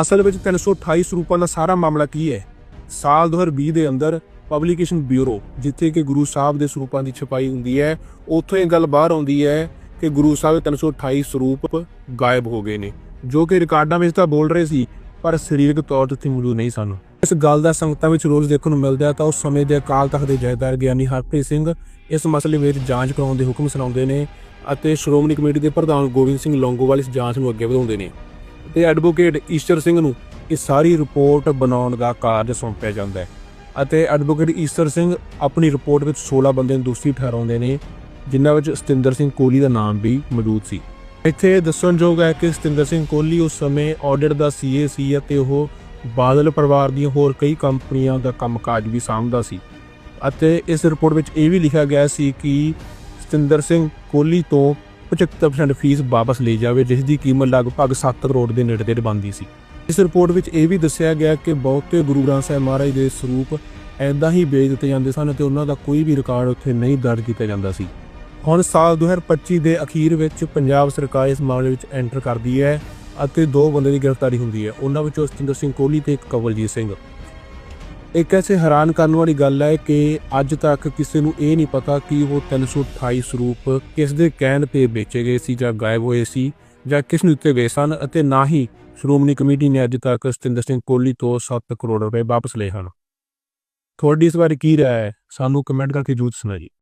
ਅਸਲ ਵਿੱਚ 328 ਸਰੂਪਾਂ ਦਾ ਸਾਰਾ ਮਾਮਲਾ ਕੀ ਹੈ? ਸਾਲ 2020 ਦੇ ਅੰਦਰ ਪਬਲੀਕੇਸ਼ਨ ਬਿਊਰੋ, ਜਿੱਥੇ ਕਿ ਗੁਰੂ ਸਾਹਿਬ ਦੇ ਸਰੂਪਾਂ ਦੀ ਛਪਾਈ ਹੁੰਦੀ ਹੈ, ਉੱਥੋਂ ਇਹ ਗੱਲ ਬਾਹਰ ਆਉਂਦੀ ਹੈ ਕਿ ਗੁਰੂ ਸਾਹਿਬ ਦੇ 328 ਸਰੂਪ ਗਾਇਬ ਹੋ ਗਏ ਨੇ, ਜੋ ਕਿ ਰਿਕਾਰਡਾਂ ਵਿੱਚ ਤਾਂ ਬੋਲ ਰਹੇ ਸੀ, ਪਰ ਸਰੀਰਕ ਤੌਰ ਤੇ ਮੌਜੂਦ ਨਹੀਂ ਸਨ। ਇਸ ਗੱਲ ਦਾ ਸੰਗਤਾਂ ਵਿੱਚ ਰੋਜ਼ ਦੇਖਣ ਨੂੰ ਮਿਲਦਾ ਹੈ ਤਾਂ ਉਸ ਸਮੇਂ ਦੇ ਅਕਾਲ ਤਖਤ ਦੇ ਜਥੇਦਾਰ ਗਿਆਨੀ ਹਰਪ੍ਰੀਤ ਸਿੰਘ ਇਸ ਮਸਲੇ ਵਿੱਚ ਜਾਂਚ ਕਰਾਉਣ ਦੇ ਹੁਕਮ ਸੁਣਾਉਂਦੇ ਨੇ ਅਤੇ ਸ਼੍ਰੋਮਣੀ ਕਮੇਟੀ ਦੇ ਪ੍ਰਧਾਨ ਗੋਬਿੰਦ ਸਿੰਘ ਲੌਂਗੋਵਾਲ ਇਸ ਜਾਂਚ ਨੂੰ ਅੱਗੇ ਵਧਾਉਂਦੇ ਨੇ। ਤੇ ਐਡਵੋਕੇਟ ਈਸ਼ਰ ਸਿੰਘ ਨੂੰ ਇਹ ਸਾਰੀ ਰਿਪੋਰਟ ਬਣਾਉਣ ਦਾ ਕਾਰਜ ਸੌਂਪਿਆ ਜਾਂਦਾ ਹੈ। ਅਤੇ ਐਡਵੋਕੇਟ ਈਸ਼ਰ ਸਿੰਘ ਆਪਣੀ ਰਿਪੋਰਟ ਵਿੱਚ 16 ਬੰਦੇ ਨੂੰ ਦੋਸ਼ੀ ਠਹਿਰਾਉਂਦੇ ਨੇ, ਜਿਨ੍ਹਾਂ ਵਿੱਚ ਸਤਿੰਦਰ ਸਿੰਘ ਕੋਹਲੀ ਦਾ ਨਾਮ ਵੀ ਮੌਜੂਦ ਸੀ। ਇੱਥੇ ਦੱਸਣਯੋਗ ਹੈ ਕਿ ਸਤਿੰਦਰ ਸਿੰਘ ਕੋਹਲੀ ਉਸ ਸਮੇਂ ਆਡਿਟ ਦਾ ਸੀਏ ਸੀ ਅਤੇ ਉਹ ਬਾਦਲ ਪਰਿਵਾਰ ਦੀਆਂ ਹੋਰ ਕਈ ਕੰਪਨੀਆਂ ਦਾ ਕੰਮਕਾਜ ਵੀ ਸਾਂਭਦਾ ਸੀ। ਅਤੇ ਇਸ ਰਿਪੋਰਟ ਵਿੱਚ ਇਹ ਵੀ ਲਿਖਿਆ ਗਿਆ ਸੀ ਕਿ ਸਤਿੰਦਰ ਸਿੰਘ ਕੋਹਲੀ ਤੋਂ 75% ਫੀਸ ਵਾਪਸ ਲਈ ਜਾਵੇ, ਜਿਸ ਦੀ ਕੀਮਤ ਲਗਭਗ 7 ਕਰੋੜ ਦੇ ਨੇੜੇ ਤੇੜੇ ਬਣਦੀ ਸੀ। ਇਸ ਰਿਪੋਰਟ ਵਿੱਚ ਇਹ ਵੀ ਦੱਸਿਆ ਗਿਆ ਕਿ ਬਹੁਤੇ ਗੁਰੂ ਗ੍ਰੰਥ ਸਾਹਿਬ ਮਹਾਰਾਜ ਦੇ ਸਰੂਪ ਐਦਾਂ ਹੀ ਵੇਚ ਦਿੱਤੇ ਜਾਂਦੇ ਸਨ ਤੇ ਉਹਨਾਂ ਦਾ ਕੋਈ ਵੀ ਰਿਕਾਰਡ ਉੱਥੇ ਨਹੀਂ ਦਰਜ ਕੀਤਾ ਜਾਂਦਾ ਸੀ। ਹੁਣ ਸਾਲ 2025 ਦੇ ਅਖੀਰ ਵਿੱਚ ਪੰਜਾਬ ਸਰਕਾਰ ਇਸ ਮਾਮਲੇ ਵਿੱਚ ਐਂਟਰ ਕਰਦੀ ਹੈ ਅਤੇ ਦੋ ਬੰਦੇ ਦੀ ਗ੍ਰਿਫਤਾਰੀ ਹੁੰਦੀ ਹੈ। ਉਹਨਾਂ ਵਿੱਚੋਂ ਸਤਿੰਦਰ ਸਿੰਘ ਕੋਹਲੀ ਤੇ ਇੱਕ ਕਵਲਜੀਤ ਸਿੰਘ। ਇੱਕ ਐਸੇ ਹੈਰਾਨ ਕਰਨ ਵਾਲੀ ਗੱਲ ਹੈ ਕਿ ਅੱਜ ਤੱਕ ਕਿਸੇ ਨੂੰ ਇਹ ਨਹੀਂ ਪਤਾ ਕਿ ਉਹ 328 ਸਰੂਪ ਕਿਸ ਦੇ ਕਹਿਣ ਤੇ ਵੇਚੇ ਗਏ ਸੀ ਜਾਂ ਗਾਇਬ ਹੋਏ ਸੀ ਜਾਂ ਕਿਸ ਨੂੰ ਦਿੱਤੇ ਗਏ ਸਨ ਅਤੇ ਨਾ ਹੀ ਸ਼੍ਰੋਮਣੀ ਕਮੇਟੀ ਨੇ ਅੱਜ ਤੱਕ ਸਤਿੰਦਰ ਸਿੰਘ ਕੋਹਲੀ ਤੋਂ 7 ਕਰੋੜ ਰੁਪਏ ਵਾਪਸ ਲਏ ਹਨ। ਤੁਹਾਡੀ ਇਸ ਬਾਰੇ ਕੀ ਰਾਏ ਹੈ? ਸਾਨੂੰ ਕਮੈਂਟ ਕਰਕੇ ਜਰੂਰ ਸੁਣਾਓ ਜੀ।